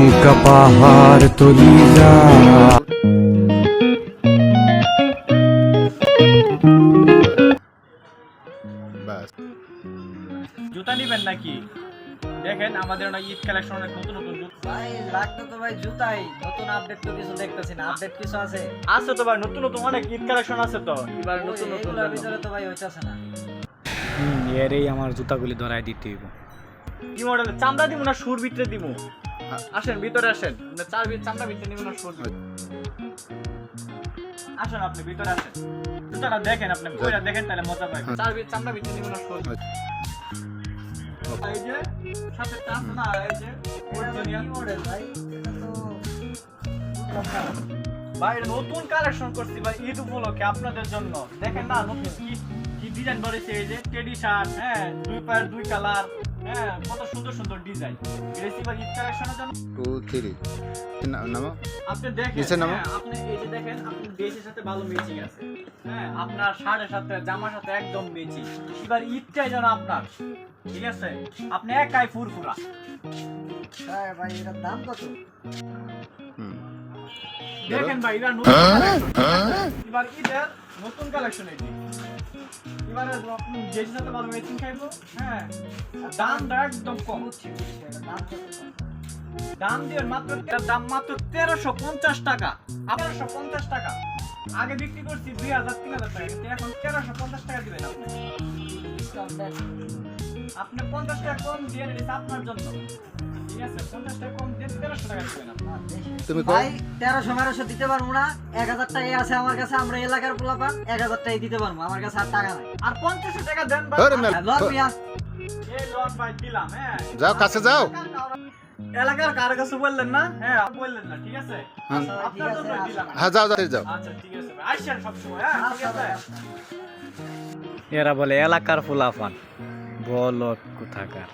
নৌকা পাহাড় তলি যা। জুতা নিবেন নাকি? দেখেন আমাদের ঈদ কালেকশন নতুন নতুন আপডেট তো আপডেট আছে? আছে তো ভাই নতুন নতুন অনেক ঈদ কালেকশন আছে তো। এবার নতুন নতুন আমার জুতাগুলি ধরাই দিতে কি মডেল চামড়া দিব না সুর ভিতরে দিব আসেন ভিতরে আসেন। চার ভিতরে চামড়া ভিতরে নিব না আসেন আপনি ভিতরে আসেন। জুতাটা দেখেন আপনি দেখেন তাহলে মজা পাবেন। চার ভিতরে চামড়া ভিতরে নিব না এই যে সাথে টাচ না এই যে original। মডেল ভাই। নতুন কালেকশন করছি ভাই ঈদ উপলক্ষে আপনাদের জন্য। দেখেন না নতুন কি কি ডিজাইন করেছে এই যে টেডি শার্ট হ্যাঁ দুই পায়ের দুই কালার হ্যাঁ কত সুন্দর সুন্দর ডিজাইন রেসিভার কালেকশনের জন্য। টু থ্রি নামো। আপনি দেখেন নামো। হ্যাঁ, আপনি এই যে দেখেন আপনি ড্রেসের সাথে ভালো ম্যাচিং আছে। হ্যাঁ আপনার শার্টের সাথে জামার সাথে একদম ম্যাচিং এবার ঈদটাই যেন আপনার। ঠিক আছে? আপনি একাই ফুরফুরা। ভাই ভাই এটার দাম কত? দেখেন ভাই এবার নতুন। এবার ঈদের নতুন কালেকশন এটি। এবারে যেটির সাথে ভালো ম্যাচিং খাইবো? হ্যাঁ। দামটা একদম কম। দাম দিয়ে মাত্র দাম মাত্র তেরোশো পঞ্চাশ টাকা। তেরোশো পঞ্চাশ টাকা। আগে বিক্রি করছি দুই হাজার তিন হাজার টাকা। কিন্তু এখন তেরোশো পঞ্চাশ টাকা দিবেন আপনি। আপনি পঞ্চাশ টাকা কম দিয়ে আপনার জন্য। ঠিক আছে পঞ্চাশ টাকা কম দিয়ে তেরোশো টাকা দিবেন আপনি না, বেশি। তুমি ভাই তেরোশো বারোশো দিতে পারব না। এক হাজার টাকাই আছে আমার কাছে আমরা এলাকার পোলাপান এক হাজার টাকাই দিতে পারব আমার কাছে আর টাকা নাই। আর পঞ্চাশ টাকা দেন ভাই। আরে মেল- হ্যাঁ, হ্যাঁ। যাও কাছে যাও। এলাকার কার কাছে বললেন না? হ্যাঁ বললেন না ঠিক আছে? জন্য দিলাম। হ্যাঁ যাও যাও যাও। আচ্ছা ঠিক আছে ভাই। আইসেন সবসময় হ্যাঁ ঠিক আচ্ছা আছে। আচ্ছা। এরা বলে এলাকার ফুলাফান বল কোথাকার।